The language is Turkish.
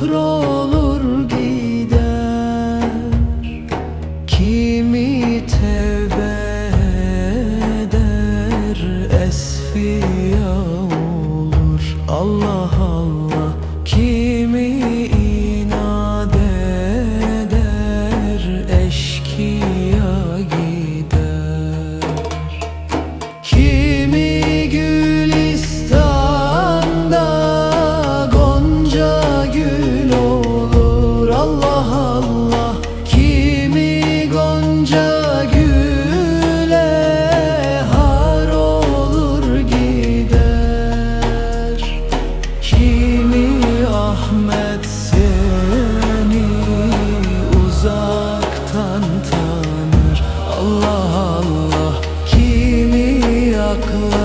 kahrolur gider. Kimi tevbe eder? Esfiya olur Allah rahmet seni uzaktan tanır. Allah Allah kimi akla